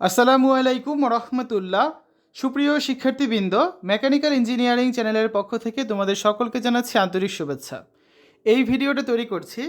আসসালামু আলাইকুম রহমতুল্লাহ সুপ্রিয় শিক্ষার্থীবৃন্দ, মেকানিক্যাল ইঞ্জিনিয়ারিং চ্যানেলের পক্ষ থেকে তোমাদের সকলকে জানাচ্ছি আন্তরিক শুভেচ্ছা। এই ভিডিওটা তৈরি করছি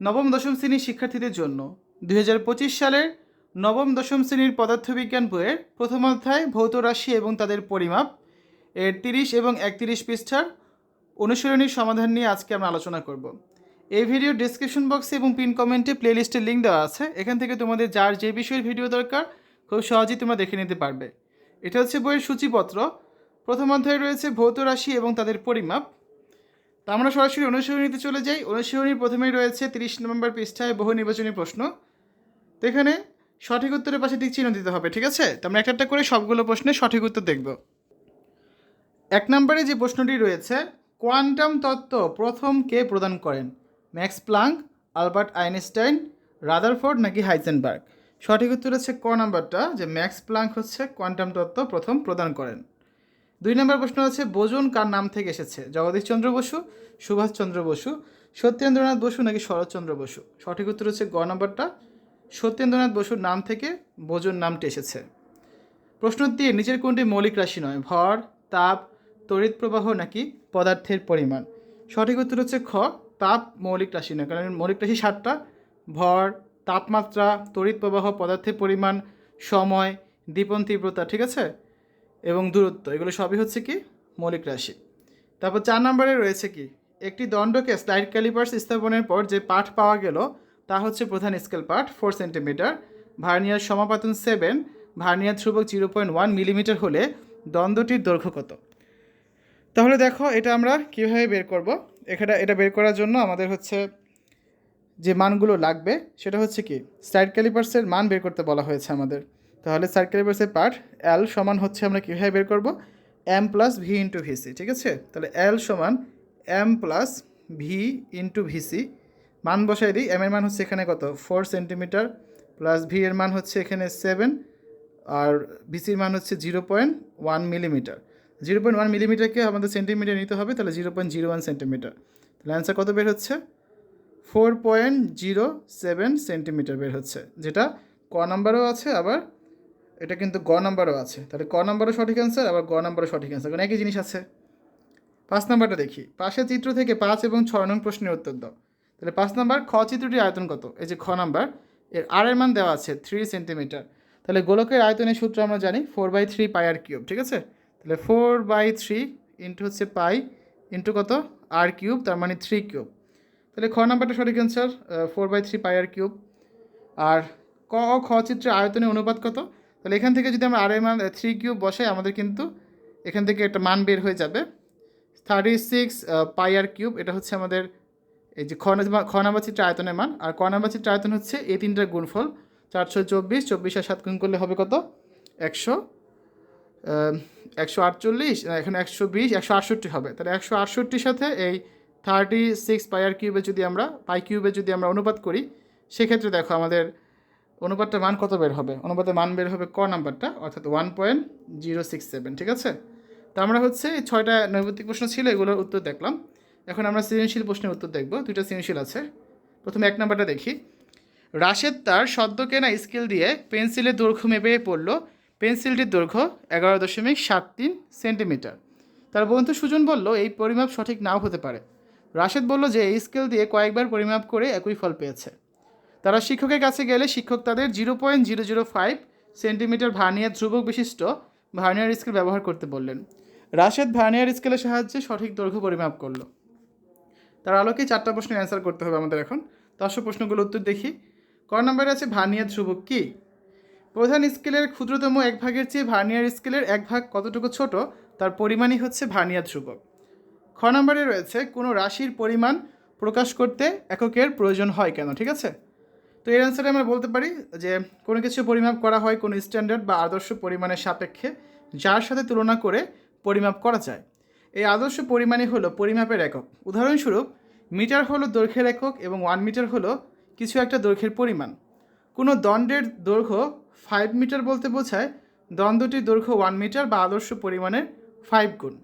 নবম দশম শ্রেণির শিক্ষার্থীদের জন্য। দু হাজার পঁচিশ সালের নবম দশম শ্রেণির পদার্থবিজ্ঞান বইয়ের প্রথম অধ্যায়, ভৌত রাশি এবং তাদের পরিমাপ। এর তিরিশ এবং একত্রিশ পৃষ্ঠার অনুশীলনীর সমাধান নিয়ে আজকে আমরা আলোচনা করব। এই ভিডিও ডিসক্রিপশন বক্সে এবং পিন কমেন্টে প্লেলিস্টের লিঙ্ক দেওয়া আছে। এখান থেকে তোমাদের যার যে বিষয়ের ভিডিও দরকার খুব সহজেই তোমরা দেখে নিতে পারবে। এটা হচ্ছে বইয়ের সূচিপত্র। প্রথম অধ্যায়ে রয়েছে ভৌত রাশি এবং তাদের পরিমাপ। তা আমরা সরাসরি অনুশীলনীতে চলে যাই। অনুশীলনীর প্রথমেই রয়েছে তিরিশ নম্বর পৃষ্ঠায় বহু নির্বাচনী প্রশ্ন। তো এখানে সঠিক উত্তরের পাশে দিক চিহ্ন দিতে হবে, ঠিক আছে? তো আমরা একটা একটা করে সবগুলো প্রশ্নের সঠিক উত্তর দেখব। এক নম্বরে যে প্রশ্নটি রয়েছে, কোয়ান্টাম তত্ত্ব প্রথম কে প্রদান করেন? Max Planck, Albert Einstein, Rutherford নাকি হাইজেনবার্গ? সঠিক উত্তর হচ্ছে ক নাম্বারটা, যে ম্যাক্স প্লাঙ্ক হচ্ছে কোয়ান্টাম তত্ত্ব প্রথম প্রদান করেন। দুই নম্বর প্রশ্ন হচ্ছে বোজন কার নাম থেকে এসেছে? জগদীশচন্দ্র বসু সুভাষচন্দ্র বসু, সত্যেন্দ্রনাথ বসু নাকি শরৎচন্দ্র বসু? সঠিক উত্তর হচ্ছে গ নম্বরটা, সত্যেন্দ্রনাথ বসুর নাম থেকে বোজন নামটি এসেছে। প্রশ্ন দিয়ে নিচের কোনটি মৌলিক রাশি নয়? ভর, তাপ, তড়িৎ প্রবাহ নাকি পদার্থের পরিমাণ? সঠিক উত্তর হচ্ছে খ, তাপ মৌলিক রাশি নয়, কারণ মৌলিক রাশি সাতটা, ভর তাপমাত্রা, তড়িৎ প্রবাহ, পদার্থের পরিমাণ, সময় দীপন তীব্রতা, ঠিক আছে? এবং দূরত্ব, এগুলো সবই হচ্ছে কি? মৌলিক রাশি। তারপর চার নম্বরে রয়েছে কি? একটি দণ্ডকে স্লাইড ক্যালিপার্স স্থাপনের পর যে পাঠ পাওয়া গেল, তা হচ্ছে প্রধান স্কেল পাঠ, ফোর সেন্টিমিটার। ভার্নিয়ার সমাপাতন সেভেন, ভার্নিয়ার ধ্রুবক জিরো পয়েন্ট ওয়ান মিলিমিটার হলে দ্বন্দ্বটির দৈর্ঘ্য কত? তাহলে দেখো, এটা আমরা কীভাবে বের করব? এখানে, এটা বের করার জন্য আমাদের হচ্ছে যে মানগুলো লাগবে, সেটা হচ্ছে কি সাইড ক্যালিপার্সের মান বের করতে বলা হয়েছে আমাদের। তাহলে সাইড ক্যালিপার্সের পার্ট এল সমান হচ্ছে আমরা কীভাবে বের করব? M plus V into VC ঠিক আছে? তাহলে এল সমান M plus V into VC মান বসাই দিই এম এর মান হচ্ছে এখানে কত? ফোর সেন্টিমিটার প্লাস ভি এর মান হচ্ছে এখানে সেভেন আর ভিসির মান হচ্ছে zero point one millimetre zero point one মিলিমিটারকে আমাদের সেন্টিমিটার নিতে হবে, তাহলে zero point zero one centimetre তাহলে অ্যান্সার কত বের হচ্ছে? Four point zero seven centimetre বের হচ্ছে, যেটা ক নাম্বারও আছে আবার এটা কিন্তু গ নাম্বারও আছে। তাহলে ক নাম্বারও সঠিক অ্যান্সার আবার গ নাম্বারও সঠিক অ্যান্সার কারণ একই জিনিস আছে? পাঁচ নাম্বারটা দেখি, পাশের চিত্র থেকে পাঁচ এবং ছয় নং প্রশ্নের উত্তর দাও। তাহলে পাঁচ নাম্বার খ চিত্রটির আয়তন কত? এই যে খ নাম্বার, এর আর এর মান দেওয়া আছে থ্রি সেন্টিমিটার তাহলে গোলকের আয়তনের সূত্র আমরা জানি four by three pi R cube ঠিক আছে? তাহলে ফোর বাই থ্রি ইন্টু হচ্ছে পাই ইন্টু কত? আর কিউব তার মানে থ্রি কিউব তাহলে খ নাম্বারটা সঠিক answer four by three pi R cube আর ক ও খ চিত্রের আয়তনের অনুপাত কত? তাহলে এখান থেকে যদি আমরা আর এর মান থ্রি কিউব বসাই, আমাদের কিন্তু এখান থেকে একটা মান বের হয়ে যাবে। Thirty six pi R cube এটা হচ্ছে আমাদের এই যে খ নাম্বার চিত্রের আয়তনের মান। আর ক নাম্বার চিত্রের আয়তন হচ্ছে এই তিনটার গুণফল। চারশো চব্বিশ চব্বিশ আর সাত গুণ করলে হবে কত? একশো একশো আটচল্লিশ এখানে একশো বিশ, একশো আটষট্টি হবে। তাহলে একশো আটষট্টির সাথে এই থার্টি সিক্স পাই আর কিউবে যদি আমরা পাই কিউবে যদি আমরা অনুপাত করি, সেক্ষেত্রে দেখো আমাদের অনুপাতটার মান কত বের হবে? অনুপাতের মান বের হবে ক নাম্বারটা, অর্থাৎ one point zero six seven ঠিক আছে? তো আমরা হচ্ছে ছয়টা নৈবতিক প্রশ্ন ছিল, এগুলোর উত্তর দেখলাম। এখন আমরা সৃজনশীল প্রশ্নের উত্তর দেখব, দুইটা সৃজনশীল আছে। প্রথমে এক নাম্বারটা দেখি। রাশেদ তার সদ্য কেনা স্কেল দিয়ে পেন্সিলের দৈর্ঘ্য মেপে পড়ল। পেন্সিলটির দৈর্ঘ্য এগারো দশমিক সাত তিন সেন্টিমিটার। তার বন্ধু সুজন বলল, এই পরিমাপ সঠিক নাও হতে পারে। রাশেদ বলল যে, এই স্কেল দিয়ে কয়েকবার পরিমাপ করে একই ফল পেয়েছে। তারা শিক্ষকের কাছে গেলে শিক্ষক তাদের zero point zero zero five centimetre vernier ধ্রুবক বিশিষ্ট ভার্নিয়ার স্কেল ব্যবহার করতে বললেন। রাশেদ ভার্নিয়ার স্কেলের সাহায্যে সঠিক দৈর্ঘ্য পরিমাপ করল। তার আলোকে চারটা প্রশ্নের অ্যান্সার করতে হবে আমাদের এখন। দশ প্রশ্নগুলো উত্তর দেখি। ক নম্বরে আছে, ভার্নিয়ার ধ্রুবক কী? প্রধান স্কেলের ক্ষুদ্রতম এক ভাগের চেয়ে ভার্নিয়ার স্কেলের এক ভাগ কতটুকু ছোট? তার পরিমাণই হচ্ছে ভার্নিয়ার ধ্রুবক। খ নম্বরে রয়েছে, কোনো রাশির পরিমাণ প্রকাশ করতে এককের প্রয়োজন হয় কেন? ঠিক আছে? তো এর অ্যান্সারে আমরা বলতে পারি যে, কোনো কিছু পরিমাপ করা হয় কোনো স্ট্যান্ডার্ড বা আদর্শ পরিমাণের সাপেক্ষে, যার সাথে তুলনা করে পরিমাপ করা যায়। এই আদর্শ পরিমাণই হলো পরিমাপের একক। উদাহরণস্বরূপ, মিটার হলো দৈর্ঘ্যের একক এবং ওয়ান মিটার হলো কিছু একটা দৈর্ঘ্যের পরিমাণ। কোনো দণ্ডের দৈর্ঘ্য ফাইভ মিটার বলতে বোঝায়, দণ্ডটির দৈর্ঘ্য ওয়ান মিটার বা আদর্শ পরিমাণের ফাইভ গুণ।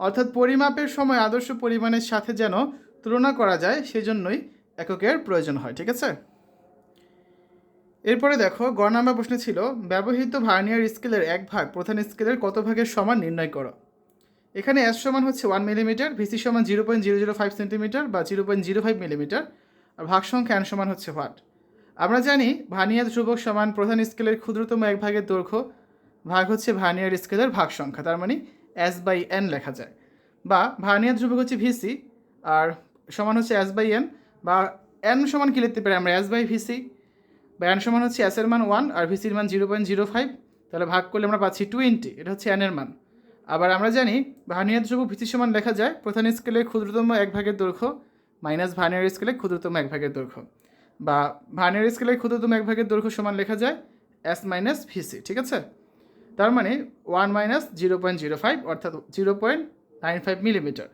অর্থাৎ পরিমাপের সময় আদর্শ পরিমাণের সাথে যেন তুলনা করা যায়, সেজন্যই এককের প্রয়োজন হয়, ঠিক আছে? এরপরে দেখো, গ নাম্বার প্রশ্ন ছিল, ব্যবহৃত ভার্নিয়ার স্কেলের এক ভাগ প্রধান স্কেলের কত ভাগের সমান নির্ণয় করো? এখানে এস সমান হচ্ছে ওয়ান মিলিমিটার ভিসি সমান zero point zero zero five centimetre বা zero point zero five millimetre আর ভাগ সংখ্যা এন সমান হচ্ছে হোয়াট আমরা জানি ভার্নিয়ার ধ্রুবক সমান প্রধান স্কেলের ক্ষুদ্রতম এক ভাগের দৈর্ঘ্য, ভাগ হচ্ছে ভার্নিয়ার স্কেলের ভাগ সংখ্যা, তার মানে এস বাই এন লেখা যায়। বা ভার্নিয়ার ধ্রুবক হচ্ছে ভিসি আর সমান হচ্ছে এস বাই এন বা এন সমান কী লিখতে পারি আমরা? এস বাই ভিসি বা এন সমান হচ্ছে এস এর মান ওয়ান আর ভিসির মান জিরো পয়েন্ট জিরো ফাইভ তাহলে ভাগ করলে আমরা পাচ্ছি টোয়েন্টি এটা হচ্ছে এন এর মান। আবার আমরা জানি ভার্নিয়ার ধ্রুবক ভিসি সমান লেখা যায়, প্রধান স্কেলের ক্ষুদ্রতম এক ভাগের দৈর্ঘ্য মাইনাস ভার্নিয়ার স্কেলের ক্ষুদ্রতম এক ভাগের দৈর্ঘ্য। বা ভার্নিয়ার স্কেলের ক্ষুদ্রতম এক ভাগের দৈর্ঘ্য সমান লেখা যায় এস মাইনাস ভিসি ঠিক আছে? তার মানে one minus zero point zero five অর্থাৎ zero point nine five millimetre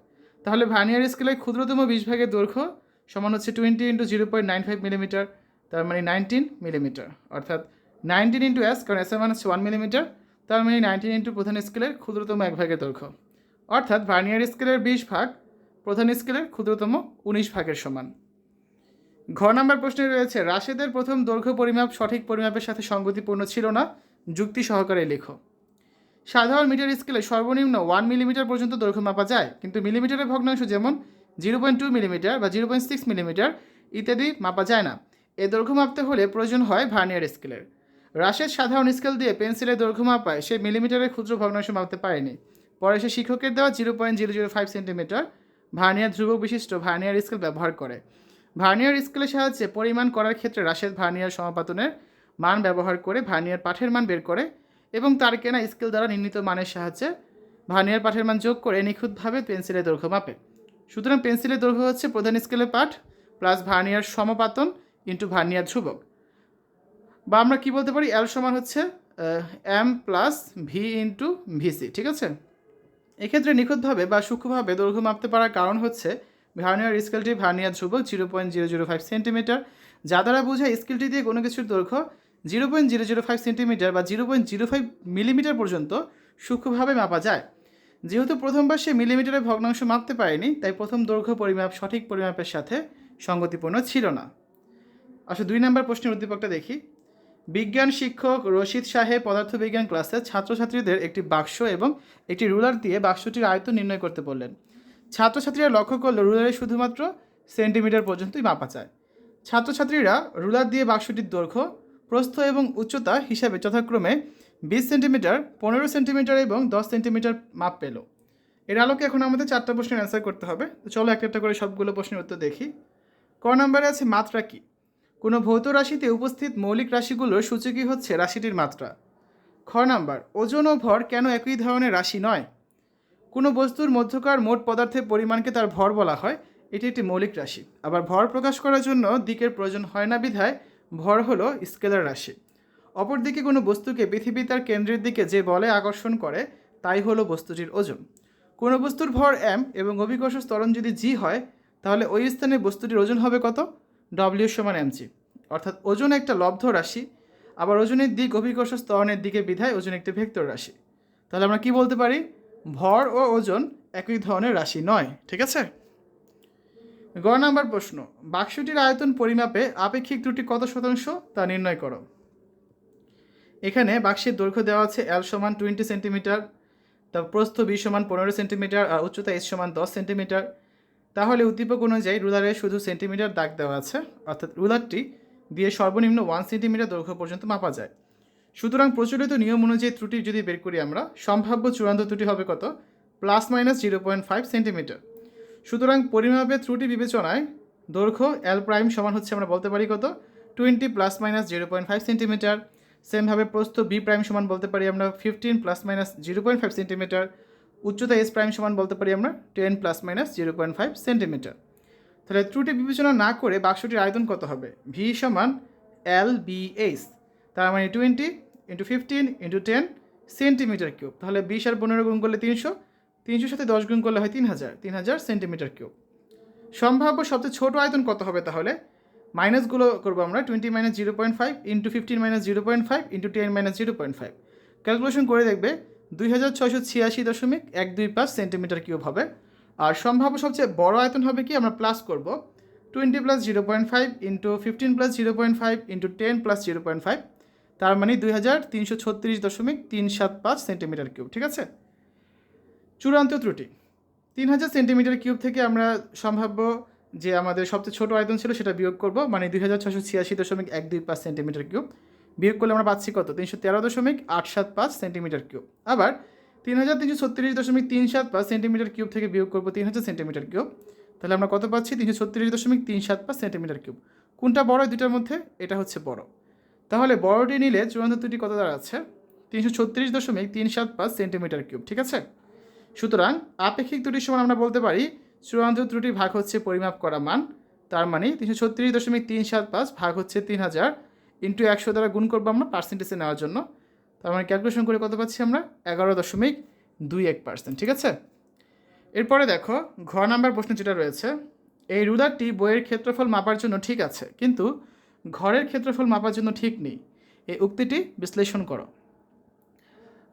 তাহলে ভার্নিয়ার স্কেলের ক্ষুদ্রতম বিশ ভাগের দৈর্ঘ্য সমান হচ্ছে twenty into zero point nine five millimetre তার মানে নাইনটিন মিলিমিটার অর্থাৎ নাইনটিন ইন্টু এস কারণ এস এর মান হচ্ছে ওয়ান মিলিমিটার তার মানে নাইনটিন ইন্টু প্রধান স্কেলের ক্ষুদ্রতম এক ভাগের দৈর্ঘ্য। অর্থাৎ ভার্নিয়ার স্কেলের বিশ ভাগ প্রধান স্কেলের ক্ষুদ্রতম উনিশ ভাগের সমান। ঘ নাম্বার প্রশ্নে রয়েছে, রাশেদের প্রথম দৈর্ঘ্য পরিমাপ সঠিক পরিমাপের সাথে সঙ্গতিপূর্ণ ছিল না। যুক্তি সহকারে লেখো। সাধারণ মিটার স্কেলে সর্বনিম্ন ওয়ান মিলিমিটার পর্যন্ত দৈর্ঘ্য মাপা যায়, কিন্তু মিলিমিটারের ভগ্নাংশ যেমন জিরো পয়েন্ট টু মিলিমিটার বা জিরো পয়েন্ট সিক্স মিলিমিটার ইত্যাদি মাপা যায় না। এ দৈর্ঘ্য মাপতে হলে প্রয়োজন হয় ভার্নিয়ার স্কেলের। রাশের সাধারণ স্কেল দিয়ে পেন্সিলের দৈর্ঘ্য মাপায়, সে মিলিমিটারের ক্ষুদ্র ভগ্নাংশ মাপতে পারেনি। পরে সে শিক্ষকের দেওয়া zero point zero zero five centimetre vernier ধ্রুবক বিশিষ্ট ভার্নিয়ার স্কেল ব্যবহার করে। ভার্নিয়ার স্কেলের সাহায্যে পরিমাণ করার ক্ষেত্রে রাশের ভার্নিয়ার সমাপাতনের মান ব্যবহার করে ভার্নিয়ার পাঠের মান বের করে এবং তার কেনা স্কেল দ্বারা নির্ণীত মানের সাহায্যে ভার্নিয়ার পাঠের মান যোগ করে নিখুঁতভাবে পেন্সিলের দৈর্ঘ্য মাপে। সুতরাং পেন্সিলের দৈর্ঘ্য হচ্ছে প্রধান স্কেলের পাঠ প্লাস ভার্নিয়ার সমাপাতন ইন্টু ভার্নিয়ার ধ্রুবক। বা আমরা কি বলতে পারি? এল সমান হচ্ছে M plus V into VC ঠিক আছে? এক্ষেত্রে নিখুঁতভাবে বা সূক্ষ্মভাবে দৈর্ঘ্য মাপতে পারার কারণ হচ্ছে ভার্নিয়ার স্কেলটি ভার্নিয়ার ধ্রুবক zero point zero zero five centimetre, যা দ্বারা বোঝায় স্কেলটি দিয়ে কোনো কিছুর দৈর্ঘ্য zero point zero zero five centimetre বা zero point zero five millimetre পর্যন্ত সূক্ষ্মভাবে মাপা যায়। যেহেতু প্রথমবার সে মিলিমিটারের ভগ্নাংশ মাপতে পারেনি, তাই প্রথম দৈর্ঘ্য পরিমাপ, সঠিক পরিমাপের সাথে সঙ্গতিপূর্ণ ছিল না। আসলে দুই নম্বর প্রশ্নের উদ্দীপকটা দেখি। বিজ্ঞান শিক্ষক রশিদ সাহেব পদার্থবিজ্ঞান ক্লাসে ছাত্রছাত্রীদের একটি বাক্স এবং একটি রুলার দিয়ে বাক্সটির আয়ত্ত নির্ণয় করতে বললেন। ছাত্রছাত্রীরা লক্ষ্য করল রুলারে শুধুমাত্র সেন্টিমিটার পর্যন্তই মাপা যায়। ছাত্রছাত্রীরা রুলার দিয়ে বাক্সটির দৈর্ঘ্য প্রস্থ এবং উচ্চতা হিসাবে যথাক্রমে বিশ সেন্টিমিটার, পনেরো সেন্টিমিটার এবং দশ সেন্টিমিটার মাপ পেল। এর আলোকে এখন আমাদের চারটা প্রশ্নের অ্যান্সার করতে হবে। তো চলো এক একটা করে সবগুলো প্রশ্নের উত্তর দেখি। ক নম্বরে আছে মাত্রা কী? কোনো ভৌত রাশিতে উপস্থিত মৌলিক রাশিগুলোর সূচকই হচ্ছে? রাশিটির মাত্রা। খ নাম্বার, ওজন ও ভর কেন একই ধরনের রাশি নয়? কোনো বস্তুর মধ্যকার মোট পদার্থের পরিমাণকে তার ভর বলা হয়। এটি একটি মৌলিক রাশি। আবার ভর প্রকাশ করার জন্য দিকের প্রয়োজন হয় না বিধায় ভর হলো স্কেলার রাশি। অপরদিকে কোনো বস্তুকে পৃথিবী তার কেন্দ্রের দিকে যে বলে আকর্ষণ করে, তাই হলো বস্তুটির ওজন। কোনো বস্তুর ভর এম এবং অভিকর্ষ ত্বরণ যদি জি হয়, তাহলে ওই স্থানে বস্তুটির ওজন হবে কত? ডব্লিউ সমান এমজি অর্থাৎ ওজন একটা লব্ধ রাশি, আবার ওজনের দিক অভিকর্ষ স্তরণের দিকে বিধায় ওজন একটি ভেক্টর রাশি। তাহলে আমরা কি বলতে পারি? ভর ও ওজন একই ধরনের রাশি নয়, ঠিক আছে? গ নাম্বার প্রশ্ন, বাক্সটির আয়তন পরিমাপে আপেক্ষিক ত্রুটি কত শতাংশ তা নির্ণয় করো। এখানে বাক্সের দৈর্ঘ্য দেওয়া আছে এল সমান টোয়েন্টি সেন্টিমিটার তার প্রস্থ বি সমান পনেরো সেন্টিমিটার আর উচ্চতা এস সমান দশ সেন্টিমিটার তাহলে উদ্দীপক অনুযায়ী রুলারে শুধু সেন্টিমিটার দাগ দেওয়া আছে, অর্থাৎ রুলারটি দিয়ে সর্বনিম্ন ওয়ান সেন্টিমিটার দৈর্ঘ্য পর্যন্ত মাপা যায়। সুতরাং প্রচলিত নিয়ম অনুযায়ী ত্রুটি যদি বের করি আমরা, সম্ভাব্য চূড়ান্ত ত্রুটি হবে কত? Plus minus zero point five centimetre সুতরাং পরিমাপের ত্রুটি বিবেচনায় দৈর্ঘ্য এল প্রাইম সমান হচ্ছে আমরা বলতে পারি কত? Twenty plus minus zero point five centimetre সেমভাবে প্রস্থ বি প্রাইম সমান বলতে পারি আমরা fifteen plus minus zero point five centimetre উচ্চতা এস প্রাইম সমান বলতে পারি আমরা ten plus minus zero point five centimetre তাহলে ত্রুটি বিবেচনা না করে বাক্সটির আয়তন কত হবে? ভি সমান এল বি এইচ তার মানে twenty into fifteen into ten centimetre cube তাহলে বিশ আর পনেরো গুণ করলে তিনশো। তিনশোর সাথে দশ গুণ করলে হয় তিন হাজার তিন হাজার সেন্টিমিটার কিউব সম্ভাব্য সবচেয়ে ছোটো আয়তন কত হবে তাহলে? মাইনাসগুলো করব আমরা twenty minus zero point five into fifteen minus zero point five into ten minus zero point five calculation করে দেখবে, দুই হাজার ছয়শো ছিয়াশি দশমিক এক দুই পাঁচ সেন্টিমিটার কিউব হবে। আর সম্ভাব্য সবচেয়ে বড় আয়তন হবে কি? আমরা প্লাস করব twenty plus zero point five into fifteen plus zero point five into ten plus zero point five তার মানে দুই হাজার তিনশো ছত্রিশ দশমিক তিন সাত পাঁচ সেন্টিমিটার কিউব ঠিক আছে? চূড়ান্ত ত্রুটি। তিন হাজার সেন্টিমিটার কিউব থেকে আমরা সম্ভাব্য যে আমাদের সবচেয়ে ছোট আয়তন ছিল সেটা বিয়োগ করব মানে দুই হাজার ছশো ছিয়াশি দশমিক এক দুই পাঁচ সেন্টিমিটার কিউব। বিয়োগ করলে আমরা পাচ্ছি কত? তিনশো তেরো দশমিক আট সাত পাঁচ সেন্টিমিটার কিউব। আবার তিন হাজার তিনশো ছত্রিশ দশমিক তিন সাত পাঁচ সেন্টিমিটার কিউব থেকে বিয়োগ করব তিন হাজার সেন্টিমিটার কিউব। তাহলে আমরা কত পাচ্ছি? তিনশো ছত্রিশ দশমিক তিন সাত পাঁচ সেন্টিমিটার কিউব। কোনটা বড় দুটার মধ্যে? এটা হচ্ছে বড়। তাহলে বড়টি নিলে চূড়ান্ত ত্রুটি কত দাঁড়াচ্ছে? তিনশো ছত্রিশ দশমিক তিন সাত পাঁচ সেন্টিমিটার কিউব, ঠিক আছে? সুতরাং আপেক্ষিক ত্রুটির সমান আমরা বলতে পারি, চূড়ান্ত ত্রুটি ভাগ হচ্ছে পরিমাপ করা মান, তার মানে তিনশো ছত্রিশ দশমিক তিন সাত পাঁচ ভাগ হচ্ছে তিন হাজার ইন্টু একশো দ্বারা গুণ করব আমরা পার্সেন্টেজে নেওয়ার জন্য। তার মানে ক্যালকুলেশন করে কত পাচ্ছি আমরা? এগারো দশমিক দুই এক পার্সেন্ট ঠিক আছে? এরপরে দেখো, ঘ নাম্বার প্রশ্ন যেটা রয়েছে, এই রুলারটি বইয়ের ক্ষেত্রফল মাপার জন্য ঠিক আছে, কিন্তু ঘরের ক্ষেত্রফল মাপার জন্য ঠিক নেই। এই উক্তিটি বিশ্লেষণ করো।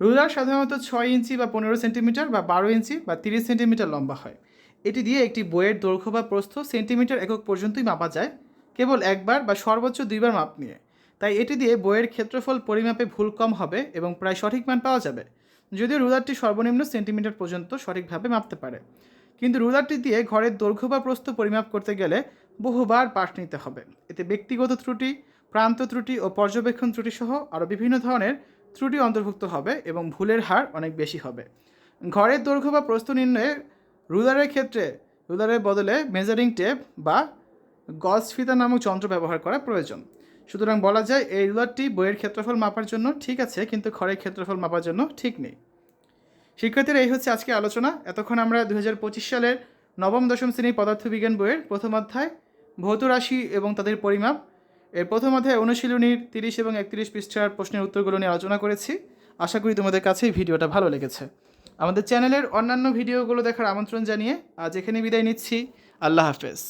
রুলার সাধারণত ছয় ইঞ্চি বা পনেরো সেন্টিমিটার বা বারো ইঞ্চি বা তিরিশ সেন্টিমিটার লম্বা হয়। এটি দিয়ে একটি বইয়ের দৈর্ঘ্য বা প্রস্থ সেন্টিমিটার একক পর্যন্তই মাপা যায়, কেবল একবার বা সর্বোচ্চ দুইবার মাপ নিয়ে। তাই এটি দিয়ে বইয়ের ক্ষেত্রফল পরিমাপে ভুল কম হবে এবং প্রায় সঠিক মান পাওয়া যাবে, যদিও রুলারটি সর্বনিম্ন সেন্টিমিটার পর্যন্ত সঠিকভাবে মাপতে পারে। কিন্তু রুলারটি দিয়ে ঘরের দৈর্ঘ্য বা প্রস্থ পরিমাপ করতে গেলে বহুবার পাঠ নিতে হবে। এতে ব্যক্তিগত ত্রুটি, প্রান্ত ত্রুটি ও পর্যবেক্ষণ ত্রুটি সহ আরও বিভিন্ন ধরনের ত্রুটি অন্তর্ভুক্ত হবে এবং ভুলের হার অনেক বেশি হবে। ঘরের দৈর্ঘ্য বা প্রস্থ নির্ণয়ে রুলারের ক্ষেত্রে রুলারের বদলে মেজারিং টেপ বা গজ ফিতা নামক যন্ত্র ব্যবহার করা প্রয়োজন। সুতরাং বলা যায় এই রুলারটি বইয়ের ক্ষেত্রফল মাপার জন্য ঠিক আছে, কিন্তু ঘরের ক্ষেত্রফল মাপার জন্য ঠিক নেই। শিক্ষার্থীরা, এই হচ্ছে আজকে আলোচনা। এতক্ষণ আমরা দু হাজার পঁচিশ সালের নবম দশম শ্রেণির পদার্থবিজ্ঞান বইয়ের প্রথম অধ্যায়, ভৌত রাশি এবং তাদের পরিমাপ এর প্রথম অধ্যায় অনুশীলনীর তিরিশ এবং একত্রিশ পৃষ্ঠার প্রশ্নের উত্তরগুলো নিয়ে আলোচনা করেছি। আশা করি তোমাদের কাছে ভিডিওটা ভালো লেগেছে। আমাদের চ্যানেলের অন্যান্য ভিডিওগুলো দেখার আমন্ত্রণ জানিয়ে আজ এখানে বিদায় নিচ্ছি। আল্লাহ হাফেজ।